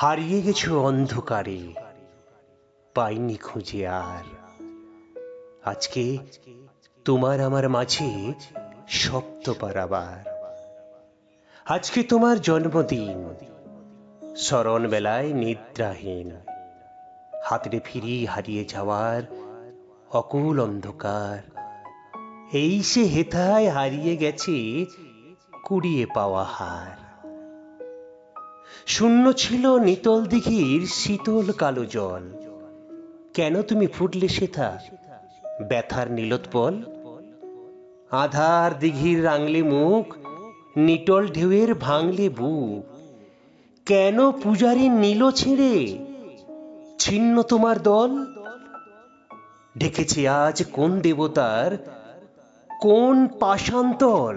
হারিয়ে গেছো অন্ধকারে, পাইনি খুঁজে আর। আজকে তোমার আমার মাঝে সপ্ত পারাবার আজকে তোমার জন্মদিন, স্মরণ বেলায় নিদ্রাহীন। হাতড়ে ফিরি হারিয়ে যাওয়ার অকুল অন্ধকার। এই সে হেথায় হারিয়ে গেছে কুড়িয়ে পাওয়া হার। শূন্য ছিল নিতল দিঘির শীতল কালো জল। কেন তুমি ফুটলে সেথা? ব্যথার নীলোৎপল? আধার দিঘির রাঙলে মুখ, নিটল ঢেউয়ের ভাঙলে বুক। কেন পূজারি নীল ছেড়ে ছিন্ন তোমার দল? ডেকেছে আজ কোন দেবতার কোন পাষান্তল